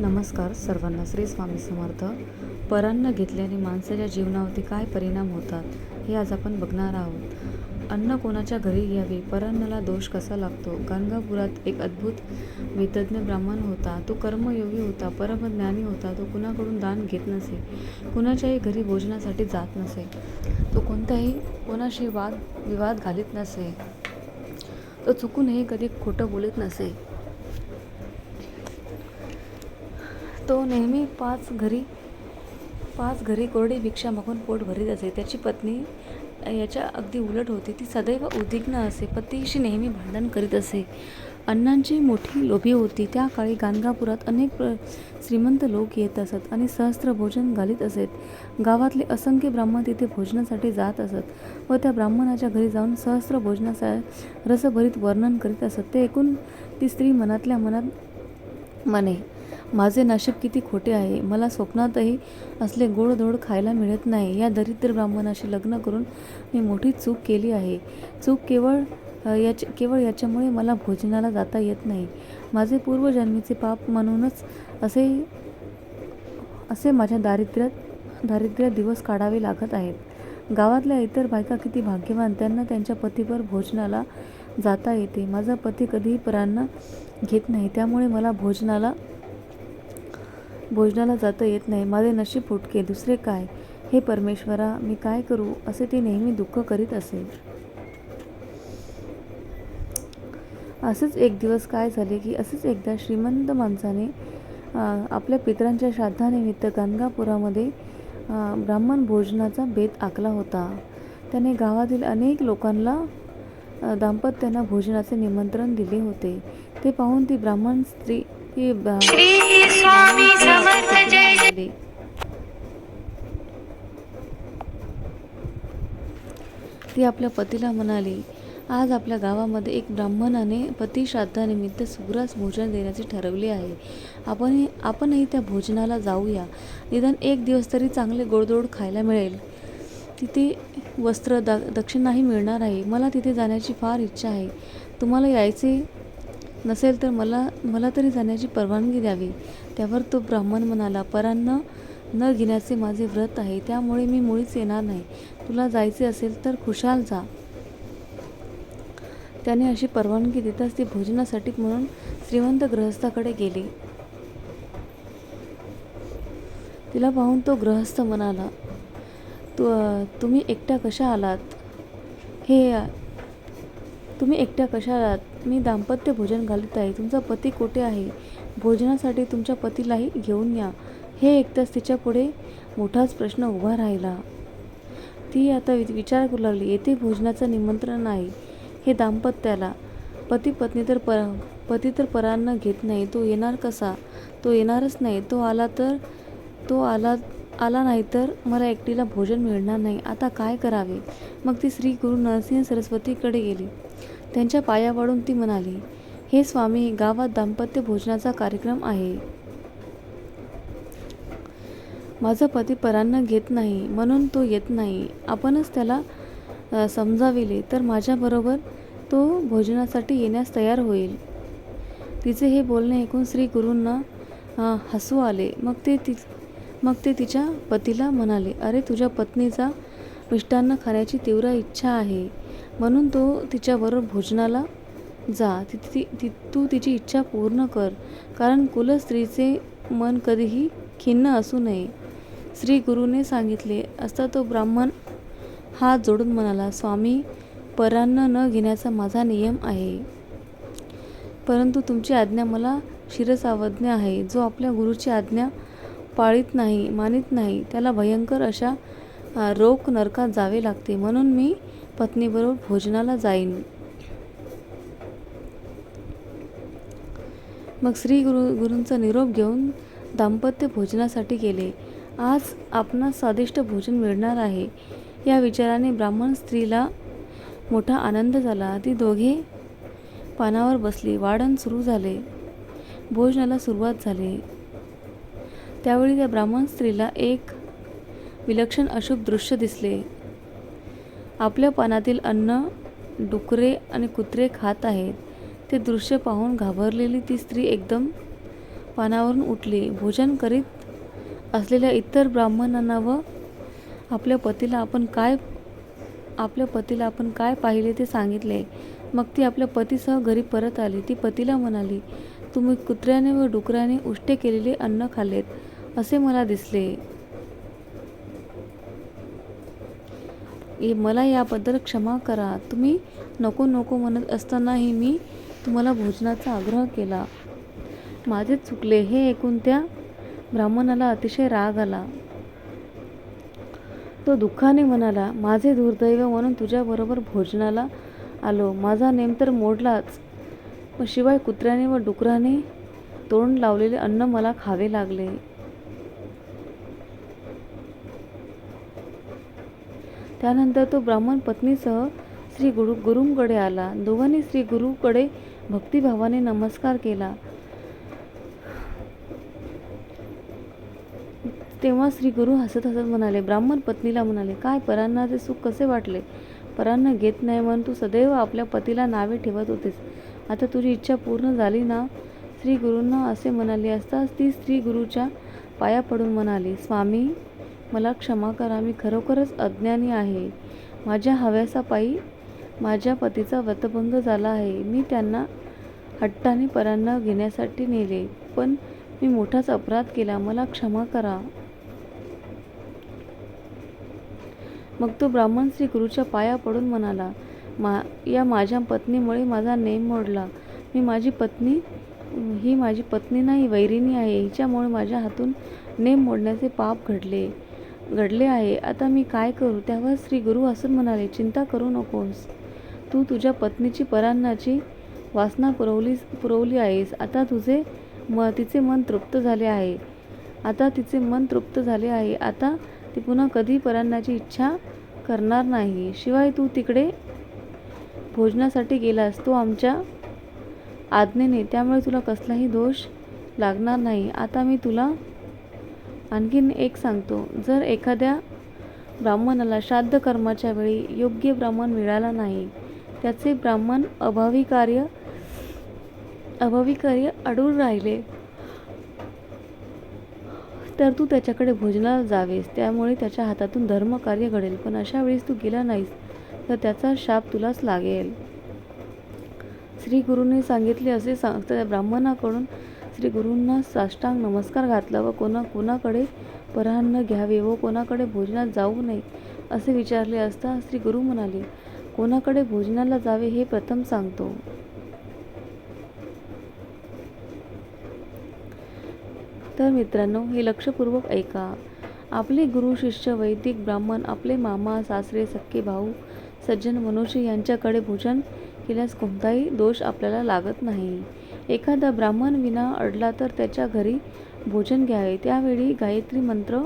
नमस्कार सर्वांना श्री स्वामी समर्थ. परान्न घेतल्याने माणसाच्या जीवनावरती काय परिणाम होतात हे आज आपण बघणार आहोत. अन्न कोणाच्या घरी घ्यावे परान्नाला दोष कसा लागतो? गंगापुरात एक अद्भुत वेदज्ञ ब्राह्मण होता. तो कर्मयोगी होता परमज्ञानी होता. तो कुणाकडून दान घेत नसे कुणाच्याही घरी भोजनासाठी जात नसे. तो कोणताही कोणाशी वाद विवाद घालीत नसे. तो चुकूनही कधी खोटं बोलत नसे. तो नेहमी पाच घरी पाच घरी कोरडी भिक्षा मागून पोट भरीत असे. त्याची पत्नी याच्या अगदी उलट होती. ती सदैव उद्विग्न असे. पतीशी नेहमी भांडण करीत असे. अण्णांची मोठी लोभी होती. त्या काळी गाणगापुरात अनेक प्र श्रीमंत लोक येत असत आणि सहस्त्र भोजन घालीत असत. गावातले असंख्य ब्राह्मण तिथे भोजनासाठी जात असत व त्या ब्राह्मणाच्या घरी जाऊन सहस्त्र भोजनाचा रसभरीत वर्णन करीत असत. ते ऐकून ती स्त्री मनातल्या मनात मने माझे नशीब किती खोटे आहे? मला स्वप्नातही असले गोडधोड खायला मिळत नाही. या दरिद्र ब्राह्मणाशी लग्न करून मी मोठी चूक केली आहे. चूक केवळ अ, याच केवळ याच्यामुळे मला भोजनाला जाता येत नाही. माझे पूर्वजन्मीचे पाप म्हणूनच असे असे माझ्या दारिद्र्यात दारिद्र्यात दिवस काढावे लागत आहेत. गावातल्या इतर बायका किती भाग्यवान त्यांना त्यांच्या पतीवर भोजनाला जाता येते. माझा पती कधीही परांना घेत नाही. त्यामुळे मला भोजनाला भोजनाला जाता येत नाही. माझे नशीब फुटके दुसरे काय? हे परमेश्वरा मी काय करू? असे ती नेहमी दुःख करीत असे. असेच एक दिवस काय झाले की असंच एकदा श्रीमंत माणसाने आपल्या पितरांच्या श्राद्धानिमित्त गंगापुरामध्ये ब्राह्मण भोजनाचा बेत आखला होता. त्याने गावातील अनेक लोकांना दाम्पत्यांना भोजनाचे निमंत्रण दिले होते. ते पाहून ती ब्राह्मण स्त्री ती. ती आपल्या पतीला म्हणाली आज आपल्या गावामध्ये एक ब्राह्मणाने पती श्राद्धानिमित्त सुग्रास भोजन देण्याचे ठरवले आहे. आपण आपणही त्या भोजनाला जाऊया. निदान एक दिवस तरी चांगले गोडधोड खायला मिळेल. तिथे वस्त्र दा दक्षिणाही मिळणार आहे. मला तिथे जाण्याची फार इच्छा आहे. तुम्हाला यायचे नसेल तर मला मला तरी जाण्याची परवानगी द्यावी. त्यावर तो ब्राह्मण म्हणाला परान्न न घेण्याचे माझे व्रत आहे त्यामुळे मी मुळीच येणार नाही. तुला जायचे असेल तर खुशाल जा. त्याने अशी परवानगी देताच ती भोजनासाठी म्हणून श्रीमंत गृहस्थाकडे गेली. तिला पाहून तो गृहस्थ म्हणाला तु तुम्ही एकट्या कशा आलात? हे तुम्ही एकट्या कशा आलात? मी दाम्पत्य भोजन घालत आहे. तुमचा पती कोठे आहे? भोजनासाठी तुमच्या पतीलाही घेऊन या. हे ऐकताच तिच्या पुढे मोठाच प्रश्न उभा राहिला. ती आता वि- विचार करू लागली येथे भोजनाचं निमंत्रण आहे. हे दाम्पत्याला पती पत्नी तर पर पती तर परांना घेत नाही. तो येणार कसा? तो येणारच नाही. तो आला तर तो आला आला नाही तर मला एकटीला भोजन मिळणार नाही. आता काय करावे? मग ती श्री गुरु नरसिंह सरस्वतीकडे गेली. त्यांच्या पाया वाढून ती म्हणाली हे स्वामी गावात दाम्पत्य भोजनाचा कार्यक्रम आहे. माझा पती परान्न घेत नाही म्हणून तो येत नाही. आपणच त्याला समजाविले तर माझ्याबरोबर तो भोजनासाठी येण्यास तयार होईल. तिचे हे बोलणे ऐकून श्री गुरूंना हसू आले. मग ते ति मग ते तिच्या पतीला म्हणाले अरे तुझ्या पत्नीचा मिष्टान्न खाण्याची तीव्र इच्छा आहे. म्हणून तो तिच्याबरोबर भोजनाला जा. ती ती ति तू तिची इच्छा पूर्ण कर. कारण कुलस्त्रीचे मन कधीही खिन्न असू नये. श्री गुरुने सांगितले असता तो ब्राह्मण हात जोडून म्हणाला स्वामी परान्न न घेण्याचा माझा नियम आहे. परंतु तुमची आज्ञा मला शिरसावज्ञ आहे. जो आपल्या गुरुची आज्ञा पाळीत नाही मानित नाही त्याला भयंकर अशा रोग नरकात जावे लागते. म्हणून मी पत्नीबरोबर भोजनाला जाईन. मग श्री गुरु गुरूंचा निरोप घेऊन दाम्पत्य भोजनासाठी गेले. आज आपणास स्वादिष्ट भोजन मिळणार आहे. या विचाराने ब्राह्मण स्त्रीला मोठा आनंद झाला. ती दोघे पानावर बसली. वाढण सुरू झाले. भोजनाला सुरुवात झाली. त्यावेळी त्या ब्राह्मण स्त्रीला एक विलक्षण अशुभ दृश्य दिसले. आपल्या पानातील अन्न डुकरे आणि कुत्रे खात आहेत. ते दृश्य पाहून घाबरलेली ती स्त्री एकदम पानावरून उठली. भोजन करीत असलेल्या इतर ब्राह्मणांना व आपल्या पतीला आपण काय आपल्या पतीला आपण काय पाहिले ते सांगितले. मग ती आपल्या पतीसह घरी परत आली. ती पतीला म्हणाली तुम्ही कुत्र्याने व डुकराने उष्टे केलेले अन्न खाल्लेत असे मला दिसले. ए- मला याबद्दल क्षमा करा. तुम्ही नको नको म्हणत असतानाही मी तुम्हाला भोजनाचा आग्रह केला. माझे चुकले हे ऐकून त्या ब्राह्मणाला अतिशय राग आला. तो दुःखाने म्हणाला माझे दुर्दैव म्हणून तुझ्याबरोबर भोजनाला आलो. माझा नेम तर मोडलाच. व शिवाय कुत्र्याने व डुकराने तोंड लावलेले अन्न मला खावे लागले. त्यानंतर तो ब्राह्मण पत्नीसह श्री गुरु गुरुंकडे आला. दोघांनी श्री गुरुकडे भक्तिभावाने नमस्कार केला. तेव्हा श्री गुरु हसत हसत म्हणाले ब्राह्मण पत्नीला म्हणाले काय परांनाचे सुख कसे वाटले? परांना घेत नाही म्हणून तू सदैव आपल्या पतीला नावे ठेवत होतेस. आता तुझी इच्छा पूर्ण झाली ना? श्री गुरूंना असे म्हणाले असताच ती श्री गुरुच्या पाया पडून म्हणाली स्वामी मला क्षमा करा मी खरोखरच अज्ञानी आहे. माझ्या हव्यासापायी माझ्या पतीचा व्रतभंग झाला आहे. मी त्यांना हट्टाने परांना घेण्यासाठी नेले पण मी मोठाच अपराध केला. मला क्षमा करा. मग तो ब्राह्मण श्री गुरुच्या पाया पडून म्हणाला मा या माझ्या पत्नीमुळे माझा नेम मोडला. मी माझी पत्नी ही माझी पत्नी नाही वैरिणी आहे. हिच्यामुळे माझ्या हातून नेम मोडण्याचे पाप घडले. घडले आहे. आता मी काय करू? त्यावर श्री गुरु हसून म्हणाले चिंता करू नकोस. तू तुझ्या पत्नीची परान्नाची वासना पुरवली पुरवली आहेस. आता तुझे म तिचे मन तृप्त झाले आहे. आता तिचे मन तृप्त झाले आहे. आता ती पुन्हा कधी परान्नाची इच्छा करणार नाही. शिवाय तू तिकडे भोजनासाठी गेलास. तो आमच्या आज्ञेने. त्यामुळे तुला कसलाही दोष लागणार नाही. आता मी तुला आणखीन एक सांगतो. जर एखाद्या ब्राह्मणाला श्राद्ध कर्माच्या वेळी योग्य ब्राह्मण मिळाला नाही त्याचे ब्राह्मण अभावी कार्य अभावी कार्य अडून राहिले तर तू त्याच्याकडे भोजनाला जावेस. त्यामुळे त्याच्या हातातून धर्मकार्य घडेल. पण अशा वेळेस तू गेला नाहीस तर त्याचा शाप तुलाच लागेल. श्री गुरुने सांगितले असे सांग त्या ब्राह्मणाकडून श्री गुरूंना साष्टांग नमस्कार घातला व कोणा कोणाकडे परान्न घ्यावे व कोणाकडे भोजनात जाऊ नये असे विचारले असता श्री गुरु म्हणाले कोणाकडे भोजनाला जावे हे प्रथम सांगतो. तर मित्रांनो हे लक्षपूर्वक ऐका. आपले गुरु शिष्य वैदिक ब्राह्मण आपले मामा सासरे सख्खे भाऊ सज्जन मनुष्य यांच्याकडे भोजन केल्यास कोणताही दोष आपल्याला लागत नाही. एखादा ब्राह्मण विना अडला तर त्याच्या घरी भोजन घ्यावे. त्यावेळी गायत्री मंत्र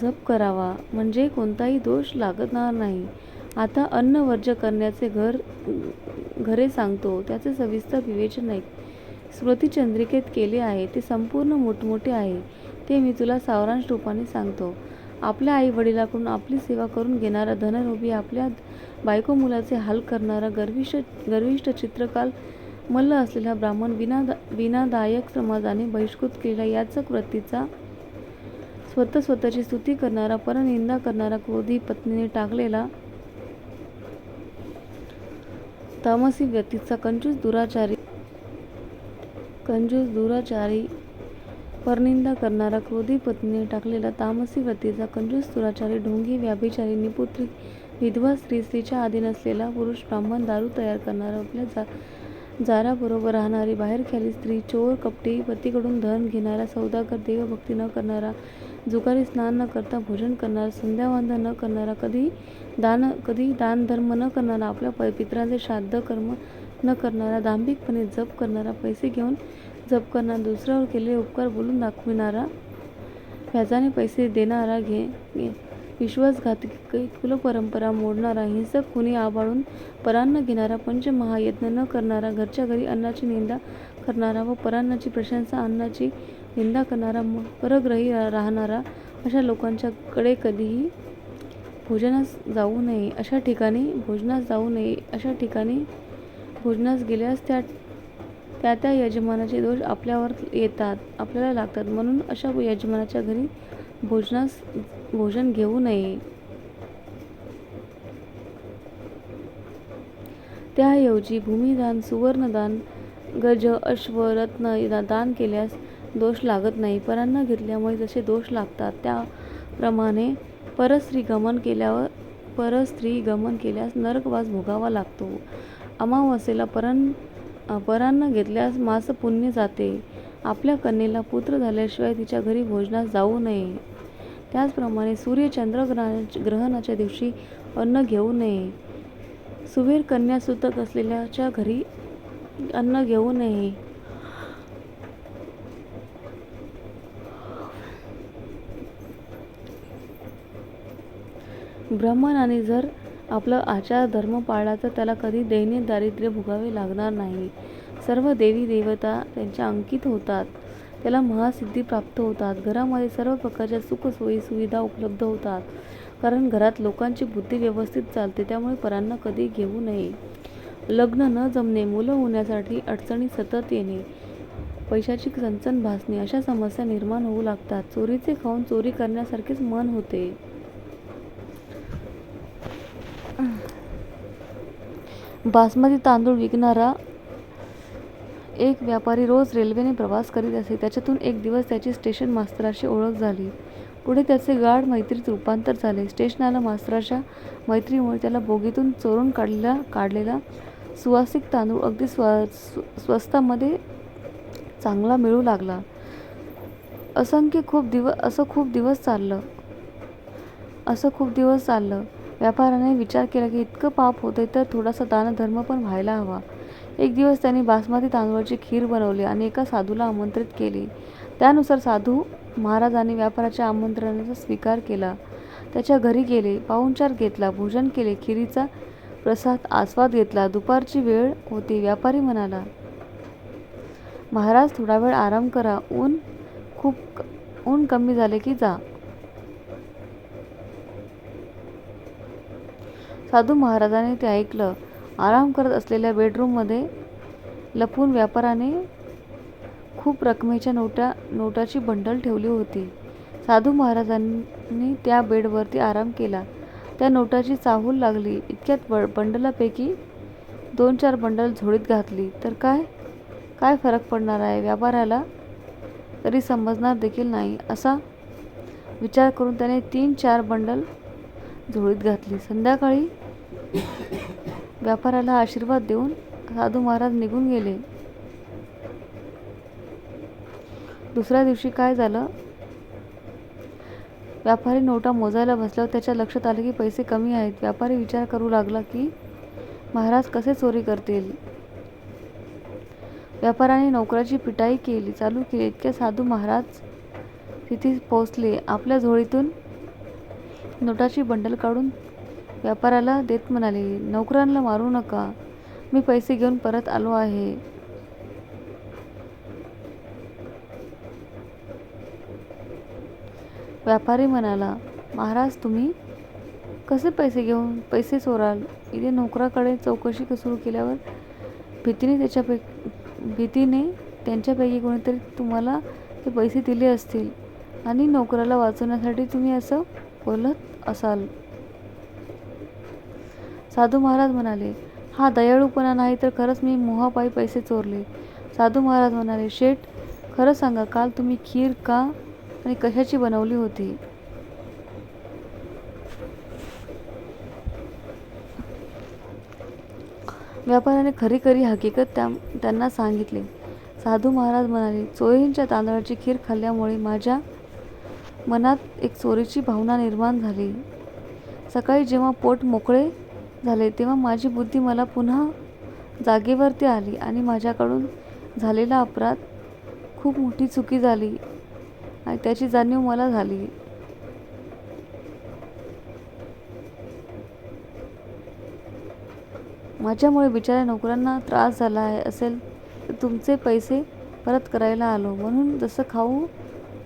जप करावा. म्हणजे कोणताही दोष लागणार नाही. आता अन्न वर्ज्य करण्याचे घर घरे सांगतो. त्याचे सविस्तर विवेचन नाही स्मृतिचंद्रिकेत केले आहे. ते संपूर्ण मोठमोठे आहे. ते मी तुला सारांश रूपाने सांगतो. आपल्या आई वडिलाकडून आपली सेवा करून घेणारा धनरूपी आपल्या बायको मुलाचे हाल करणारा गर्विष्ठ गर्विष्ठ चित्रकाल मल्ल असलेला ब्राह्मण विना विनादायक समाजाने बहिष्कृत केलेला याचक वृत्तीचा स्वतः स्वतःची स्तुती करणारा परनिंदा करणारा क्रोधी पत्नीने टाकलेला तामसी व्यक्तीचा कंजूस दुराचारी कंजूस दुराचारी परनिंदा करणारा क्रोधी पत्नीने टाकलेला तामसी व्यक्तीचा कंजूस दुराचारी ढोंगी व्याभिचारी निपुत्री विधवा स्त्री स्त्रीच्या आधी नसलेला पुरुष ब्राह्मण दारू तयार करणारा आपल्या जा जाराबरोबर राहणारी बाहेरख्याली स्त्री चोर कपटी पतीकडून धन घेणारा सौदागर देवभक्ती न करणारा जुगारी स्नान न करता भोजन करणारा संध्यावंदन न करणारा कधी दान कधी दान धर्म न करणारा आपल्या प पितरांचे श्राद्ध कर्म न करणारा दांभिकपणे जप करणारा पैसे घेऊन जप करणारा दुसऱ्यावर केलेले उपकार बोलून दाखविणारा व्याजाने पैसे देणारा घे घे- विश्वासघातकी कुलपरंपरा मोडणारा हिंसक कुणी आबाळून परान्न घेणारा पंचमहायज्ञ न करणारा घरच्या घरी अन्नाची निंदा करणारा व परान्नाची प्रशंसा अन्नाची निंदा करणारा परग्रही राहणारा अशा लोकांच्याकडे कधीही भोजनास जाऊ नये अशा ठिकाणी भोजनास जाऊ नये अशा ठिकाणी भोजनास गेल्यास त्या त्या त्या यजमानाचे दोष आपल्यावर येतात आपल्याला लागतात. म्हणून अशा यजमानाच्या घरी भोजनास भोजन घेऊ नये. त्याऐवजी भूमिदान सुवर्णदान गज अश्व रत्न दान केल्यास दोष लागत नाही. परांना घेतल्यामुळे जसे दोष लागतात त्याप्रमाणे परस्त्री गमन केल्यावर परस्त्री गमन केल्यास नरकवास भोगावा लागतो. अमावस्येला परां परांना घेतल्यास मास पुण्य जाते. आपल्या कन्येला पुत्र झाल्याशिवाय तिच्या घरी भोजनास जाऊ नये. त्याचप्रमाणे सूर्य चंद्र ग्रहणाच्या ग्रहणाच्या दिवशी अन्न घेऊ नये. सुवीर कन्या सुतक असलेल्याच्या घरी अन्न घेऊ नये. ब्राह्मणाने जर आपला आचार धर्म पाळला तर त्याला कधी दैनिक दारिद्र्य भोगावे लागणार नाही. सर्व देवी देवता त्यांच्या अंकित होतात. त्याला महासिद्धी प्राप्त होतात. घरामध्ये सर्व प्रकारच्या सुखसोयी सुविधा उपलब्ध होतात. कारण घरात लोकांची बुद्धी व्यवस्थित चालते त्यामुळे परांना कधी घेऊ नये. लग्न न जमणे मुलं होण्यासाठी अडचणी सतत येणे पैशाची चणचण भासणे अशा समस्या निर्माण होऊ लागतात. चोरीचे खाऊन चोरी करण्यासारखेच मन होते. बासमती तांदूळ विकणारा एक व्यापारी रोज रेल्वेने प्रवास करीत असे. त्याच्यातून एक दिवस त्याची स्टेशन मास्तराशी ओळख झाली. पुढे त्याचे गाढ मैत्रीत रूपांतर झाले. स्टेशनाला मास्तराच्या मैत्रीमुळे त्याला बोगीतून चोरून काढलेला काढलेला सुवासिक तांदूळ अगदी स्व स्वस्तामध्ये चांगला मिळू लागला. असंख्य खूप दिवस असं खूप दिवस चाललं. असं खूप दिवस चाललं. व्यापाराने विचार केला की इतकं पाप होते तर थोडासा दानधर्म पण व्हायला हवा. एक दिवस त्यांनी बासमती तांदूळाची खीर बनवली आणि एका साधूला आमंत्रित केले. त्यानुसार साधू महाराजांनी व्यापाराच्या आमंत्रणाचा स्वीकार केला. त्याच्या घरी गेले पाहुणचार घेतला भोजन केले खिरीचा प्रसाद आस्वाद घेतला. दुपारची वेळ होती व्यापारी म्हणाला महाराज थोडा वेळ आराम करा. ऊन खूप ऊन कमी झाले की जा. साधू महाराजाने ते ऐकलं. आराम करत असलेल्या बेडरूममध्ये लपून व्यापाराने खूप रकमेच्या नोटा नोटाची बंडल ठेवली होती. साधू महाराजांनी त्या बेडवरती आराम केला. त्या नोटाची चाहूल लागली. इतक्यात ब बंडलापैकी दोन चार बंडल झोळीत घातली. तर काय? काय फरक पडणार आहे? व्यापाऱ्याला तरी समजणार देखील नाही. असा विचार करून त्याने तीन चार बंडल झोळीत घातली. संध्याकाळी व्यापाऱ्याला आशीर्वाद देऊन साधू महाराज निघून गेले. दुसऱ्या दिवशी काय झालं? व्यापारी नोटा मोजायला बसल्यावर त्याच्या लक्षात आले की पैसे कमी आहेत. व्यापारी विचार करू लागला की महाराज कसे चोरी करतील? व्यापाऱ्याने नोकराची पिटाई केली चालू केली. इतक्या साधू महाराज तिथे पोहोचले. आपल्या झोळीतून नोटाची बंडल काढून व्यापाऱ्याला देत म्हणाले नोकरांना मारू नका. मी पैसे घेऊन परत आलो आहे. व्यापारी म्हणाला महाराज तुम्ही कसे पैसे घेऊन पैसे चोराल? इथे नोकराकडे चौकशी सुरू केल्यावर भीतीने त्याच्यापै भीतीने त्यांच्यापैकी कोणीतरी तुम्हाला ते पैसे दिले असतील आणि नोकराला वाचवण्यासाठी तुम्ही असं बोलत असाल. साधू महाराज म्हणाले हा दयाळूपणा नाही तर खरंच मी मोहापायी पैसे चोरले. साधू महाराज म्हणाले शेठ खरं सांगा काल तुम्ही खीर का आणि कशाची बनवली होती? व्यापाऱ्याने खरी खरी हकीकत त्या त्यांना सांगितले. साधू महाराज म्हणाले चोरींच्या तांदळाची खीर खाल्ल्यामुळे माझ्या मनात एक चोरीची भावना निर्माण झाली. सकाळी जेव्हा पोट मोकळे झाले तेव्हा माझी बुद्धी मला पुन्हा जागेवरती आली आणि माझ्याकडून झालेला अपराध खूप मोठी चुकी झाली आणि त्याची जाणीव मला झाली. माझ्यामुळे बिचाऱ्या नोकरांना त्रास झाला आहे असेल तर तुमचे पैसे परत करायला आलो. म्हणून जसं खाऊ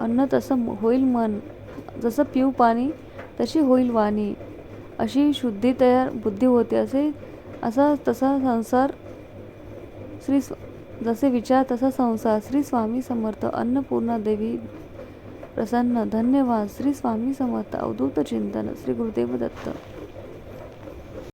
अन्न तसं होईल मन. जसं पिऊ पाणी तशी होईल वाणी. अशी शुद्धी तयार बुद्धी होते असे असा तसा संसार श्री जसे विचार तसा संसार. श्री स्वामी समर्थ अन्नपूर्णा देवी प्रसन्न. धन्यवाद. श्री स्वामी समर्थ अवधूत चिंतन. श्री गुरुदेव दत्त.